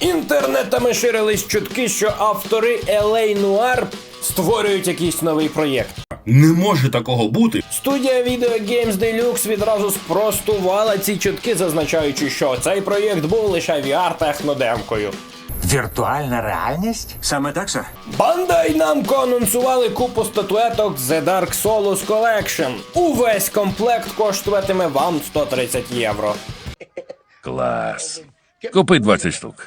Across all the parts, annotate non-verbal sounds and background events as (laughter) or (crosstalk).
Інтернетами ширились чутки, що автори LA Noir створюють якийсь новий проєкт. Не може такого бути. Студія Video Games Deluxe відразу спростувала ці чутки, зазначаючи, що цей проєкт був лише VR-технодемкою. Віртуальна реальність? Саме так, сер? Bandai Namco анонсували купу статуеток The Dark Souls Collection. Увесь комплект коштуватиме вам 130 євро. Клас. Купи 20 штук.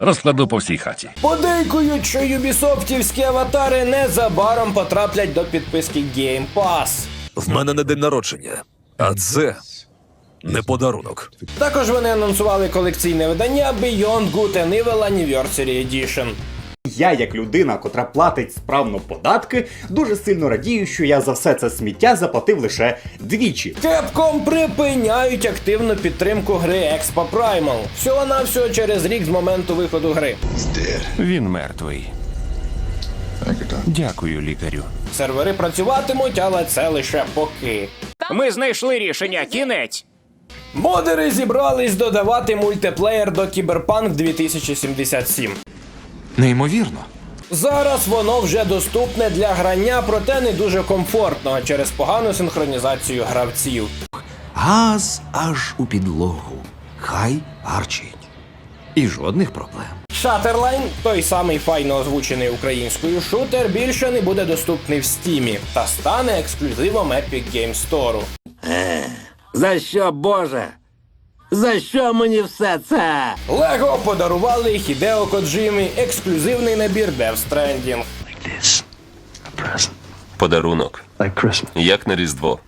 Розкладу по всій хаті. Подейкують, що юбісофтівські аватари незабаром потраплять до підписки Game Pass. В мене не день народження, а це не подарунок. Також вони анонсували колекційне видання Beyond Good and Evil Anniversary Edition. Я, як людина, котра платить справно податки, дуже сильно радію, що я за все це сміття заплатив лише двічі. Capcom припиняють активну підтримку гри Expo Primal. Всього навсього через рік з моменту виходу гри. Він мертвий. Дякую, лікарю. Сервери працюватимуть, але це лише поки. Ми знайшли рішення. Кінець. Модери зібрались додавати мультиплеєр до Cyberpunk 2077. Неймовірно. Зараз воно вже доступне для грання, проте не дуже комфортно через погану синхронізацію гравців. Газ аж у підлогу. Хай гарчить. І жодних проблем. Shatterline, той самий файно озвучений українською шутер, більше не буде доступний в стімі та стане ексклюзивом Epic Games Store. За що, Боже? За що мені все це? Лего подарували Хідео Коджимі ексклюзивний набір Death Stranding. Подарунок. Як на Різдво.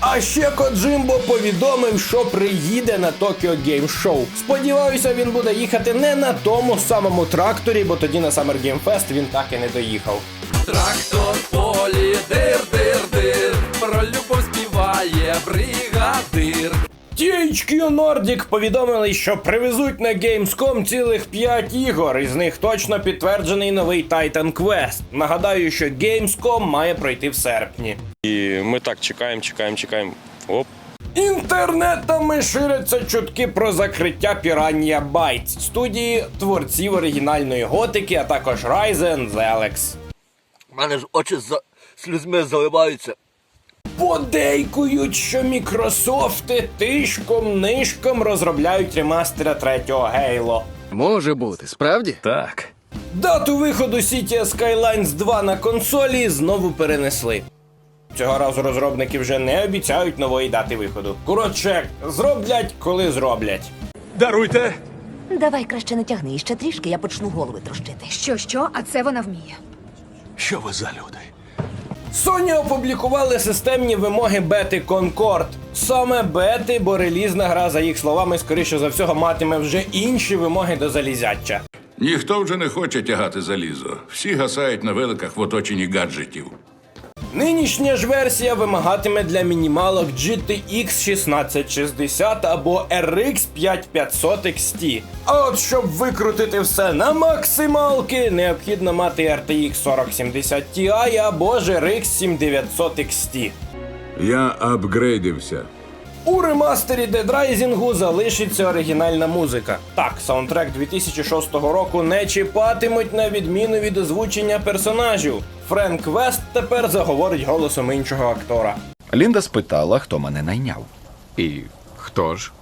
А ще Коджимбо повідомив, що приїде на Tokyo Game Show. Сподіваюся, він буде їхати не на тому самому тракторі, бо тоді на Summer Game Fest він так і не доїхав. Трактор полі, дир, дир, дир, про любов співає бригадир. THQ Nordic повідомили, що привезуть на Gamescom цілих 5 ігор, із них точно підтверджений новий Titan Quest. Нагадаю, що Gamescom має пройти в серпні. І ми так чекаємо, чекаємо, чекаємо. Оп. Інтернетами ширяться чутки про закриття Piranha Bytes, студії творців оригінальної готики, а також Ryzen Zelex. У мене ж очі за слізьми заливаються. Подейкують, що Мікрософти тишком нишком розробляють ремастера третього Halo. Може бути, справді? Так. Дату виходу City Skylines 2 на консолі знову перенесли. Цього разу розробники вже не обіцяють нової дати виходу. Коротше, зроблять, коли зроблять. Даруйте! Давай краще не тягни ще трішки, я почну голови трощити. Що, що, а це вона вміє. Що ви за люди? Sony опублікували системні вимоги бети Concord. Саме бети, бо релізна гра, за їх словами, скоріше за всього, матиме вже інші вимоги до залізяча. Ніхто вже не хоче тягати залізо. Всі гасають на великах в оточенні гаджетів. Нинішня ж версія вимагатиме для мінімалок GTX 1660 або RX 5500 XT. А от щоб викрутити все на максималки, необхідно мати RTX 4070 Ti або ж RX 7900 XT. Я апгрейдився. У ремастері Dead Rising залишиться оригінальна музика. Так, саундтрек 2006 року не чіпатимуть на відміну від озвучення персонажів. Френк Вест тепер заговорить голосом іншого актора. Лінда спитала, хто мене найняв. І хто ж?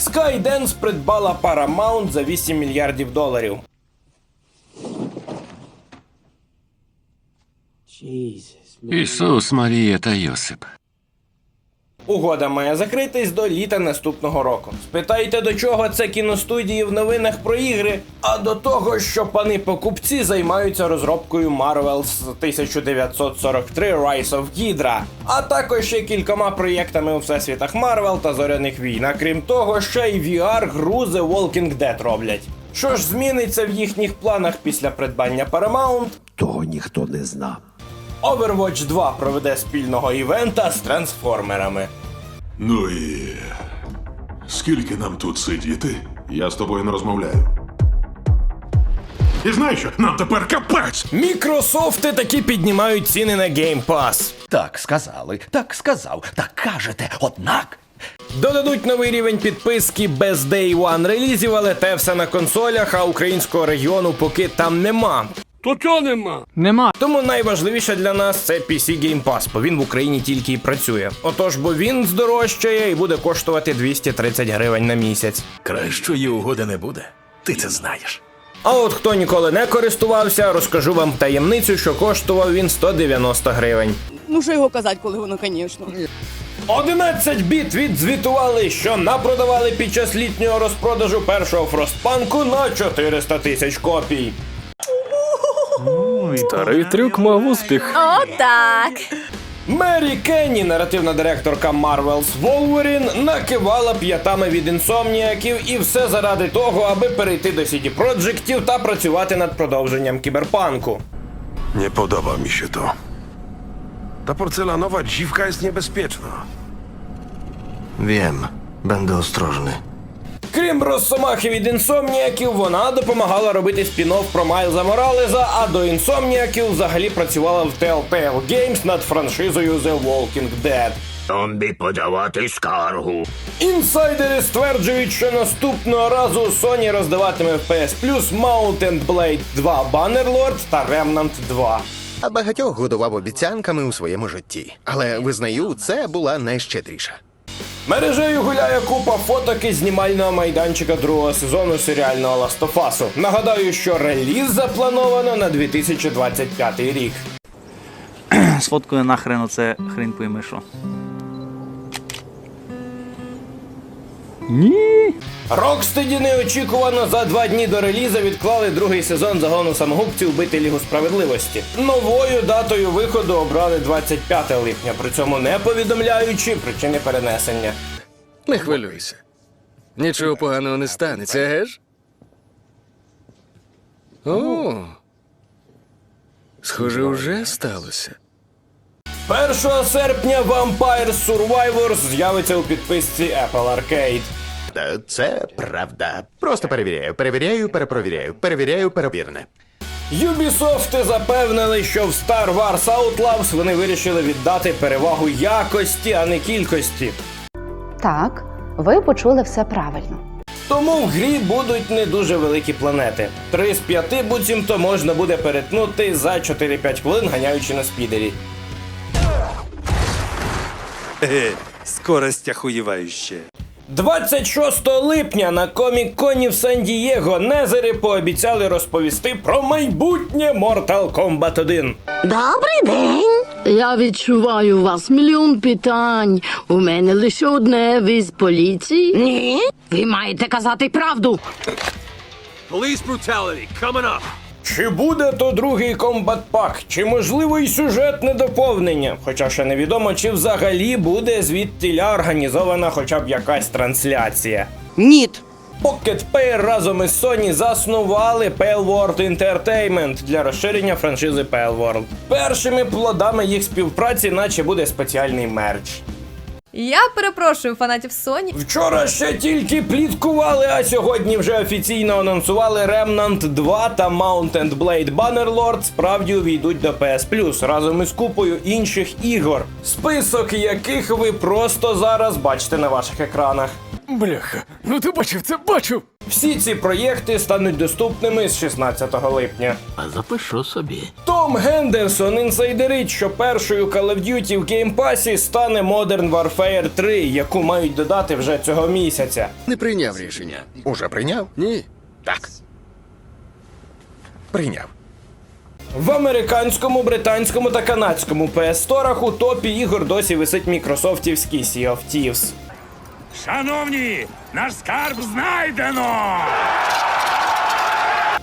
Skydance придбала Paramount за 8 мільярдів доларів. Ісус, Марія та Йосип. Угода має закритись до літа наступного року. Спитайте, до чого це кіностудії в новинах про ігри, а до того, що пани покупці займаються розробкою Marvel з 1943 Rise of Hydra, а також ще кількома проєктами у всесвітах Marvel та зоряних війн. А крім того, ще й VR гру The Walking Dead роблять. Що ж зміниться в їхніх планах після придбання Paramount? Того ніхто не знав. Overwatch 2 проведе спільного івента з трансформерами. Ну і скільки нам тут сидіти? Я з тобою не розмовляю. І знаєш що? Нам тепер капець! Мікрософти таки піднімають ціни на Game Pass. Так сказали, так сказав, так кажете, однак. Додадуть новий рівень підписки без Day One релізів, але те все на консолях, а українського регіону поки там нема. То чого нема? Нема. Тому найважливіше для нас це PC Game Pass, бо він в Україні тільки і працює. Отож, бо він здорожчає і буде коштувати 230 гривень на місяць. Кращої угоди не буде. Ти це знаєш. А от хто ніколи не користувався, розкажу вам таємницю, що коштував він 190 гривень. Ну що його казати, коли воно, звісно. 11 біт відзвітували, що напродавали під час літнього розпродажу першого фростпанку на 400 тисяч копій. Старий трюк мав успіх. О, так. Мері Кенні, наративна директорка Marvel's Wolverine, накивала п'ятами від інсомніяків і все заради того, аби перейти до CD Projektів та працювати над продовженням кіберпанку. Nie podoba mi się to. Ta porcelanowa dziwka jest niebezpieczna. Wiem, będę ostrożny. Крім Росомахи від інсомніяків, вона допомагала робити спін-офф про Майлза Моралеза, а до інсомніяків взагалі працювала в Telltale Games над франшизою The Walking Dead. Зомбі подавати скаргу. Інсайдери стверджують, що наступного разу Sony роздаватиме в PS Plus Mountain Blade 2 Bannerlord та Remnant 2. А багатьох годував обіцянками у своєму житті. Але визнаю, це була найщедріша. Мережею гуляє купа фоток із знімального майданчика другого сезону серіального Ластофасу. Нагадаю, що реліз заплановано на 2025 рік. Сфоткаю нахрен оце хрень пойми що. Рокстеді неочікувано за два дні до реліза відклали другий сезон загону самогубців бити Лігу справедливості. Новою датою виходу обрали 25 липня, при цьому не повідомляючи причини перенесення. Не хвилюйся. Нічого поганого не станеться, геш? О. Схоже, вже сталося. 1 серпня Vampire Survivors з'явиться у підписці Apple Arcade. Це правда. Просто перевіряю, перевіряю, перепровіряю, перевіряю, перевірне. Ubisoft запевнили, що в Star Wars Outlaws вони вирішили віддати перевагу якості, а не кількості. Так, ви почули все правильно. Тому в грі будуть не дуже великі планети. Три з п'яти буцімто можна буде перетнути за 4-5 хвилин, ганяючи на спідері. Скорость охуєвающая. 26 липня на комік-коні в Сан-Дієго Незери пообіцяли розповісти про майбутнє Mortal Kombat 1. Добрий день. Я відчуваю у вас мільйон питань. У мене лише одне ви з поліції. Ні. Ви маєте казати правду. Police brutality coming up. Чи буде то другий комбат пак, чи можливо й сюжетне доповнення? Хоча ще невідомо, чи взагалі буде звідтіля організована хоча б якась трансляція. Ніт. Pocket Pair разом із Sony заснували Pale World Entertainment для розширення франшизи Pale World. Першими плодами їх співпраці, наче буде спеціальний мерч. Я перепрошую фанатів Sony. Вчора ще тільки пліткували, а сьогодні вже офіційно анонсували Remnant 2 та Mountain Blade Bannerlord справді увійдуть до PS Plus разом із купою інших ігор, список яких ви просто зараз бачите на ваших екранах. Бляха, ну ти бачив це, бачив. Всі ці проєкти стануть доступними з 16 липня. А запишу собі. Том Гендерсон інсайдерить, що першою Call of Duty в геймпасі стане Modern Warfare 3, яку мають додати вже цього місяця. Не прийняв рішення. Уже прийняв? Ні. Так. Прийняв. В американському, британському та канадському PS Сторах у топі ігор досі висить мікрософтівський Sea of Thieves. Шановні, наш скарб знайдено!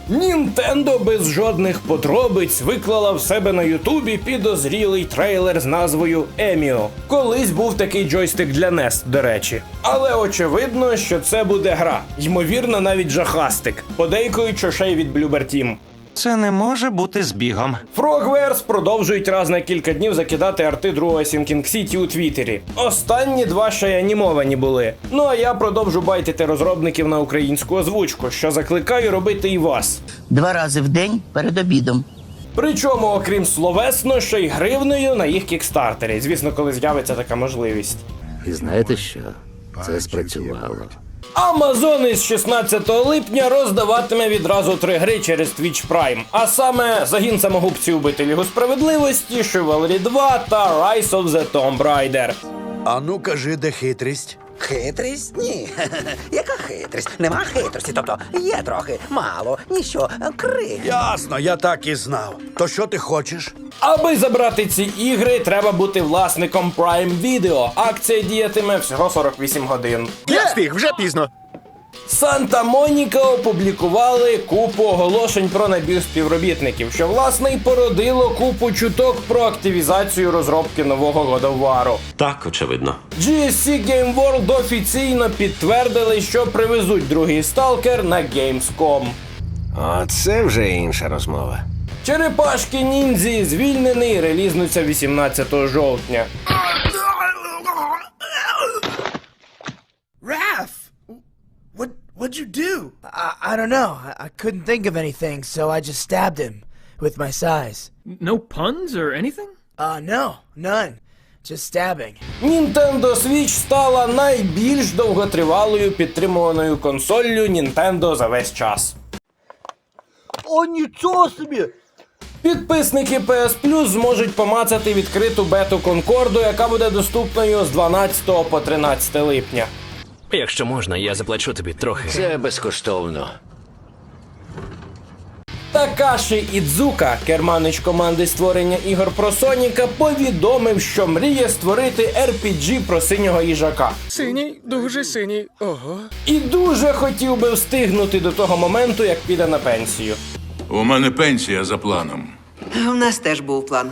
Нінтендо без жодних подробиць виклала в себе на Ютубі підозрілий трейлер з назвою Еміо. Колись був такий джойстик для NES, до речі. Але очевидно, що це буде гра. Ймовірно, навіть жахастик. Подейкують, що ще й від Team. Це не може бути збігом. Frogwares продовжують раз на кілька днів закидати арти другого Sinking City у Твіттері. Останні два ще й анімовані були. Ну а я продовжу байтити розробників на українську озвучку, що закликаю робити і вас. Два рази в день перед обідом. Причому, окрім словесно, ще й гривнею на їх кікстартері. Звісно, коли з'явиться така можливість. І знаєте що? Це спрацювало. Amazon із 16 липня роздаватиме відразу три гри через Twitch Prime, а саме загін самогубців убити Лігу справедливості, Chivalry 2 та Rise of the Tomb Raider. А ну кажи, де хитрість? Хитрість? Ні. (laughs) Яка хитрість? Нема хитрості, тобто є трохи, мало, ніщо, крик. Ясно, я так і знав. То що ти хочеш? Аби забрати ці ігри, треба бути власником Prime Video. Акція діятиме всього 48 годин. Я встиг, вже пізно. Санта Моніка опублікували купу оголошень про набір співробітників, що власне й породило купу чуток про активізацію розробки нового War. Так, очевидно. GSC Game World офіційно підтвердили, що привезуть другий сталкер на Gamescom. А це вже інша розмова. Черепашки ніндзі звільнений релізнуться 18 жовтня. What'd you do? I, I don't know. I, I couldn't think of anything, so I just stabbed him with my size. No puns or anything? Uh, no, none. Just stabbing. Nintendo Switch стала найбільш довготривалою підтримуваною консоллю Nintendo за весь час. О, нічого собі! Підписники PS Plus зможуть помацати відкриту бету Конкорду, яка буде доступною з 12 по 13 липня. Якщо можна, я заплачу тобі трохи. Це безкоштовно. Такаші Ідзука, керманич команди створення ігор про Соніка, повідомив, що мріє створити RPG про синього їжака. Синій, дуже синій. Ого. І дуже хотів би встигнути до того моменту, як піде на пенсію. У мене пенсія за планом. У нас теж був план.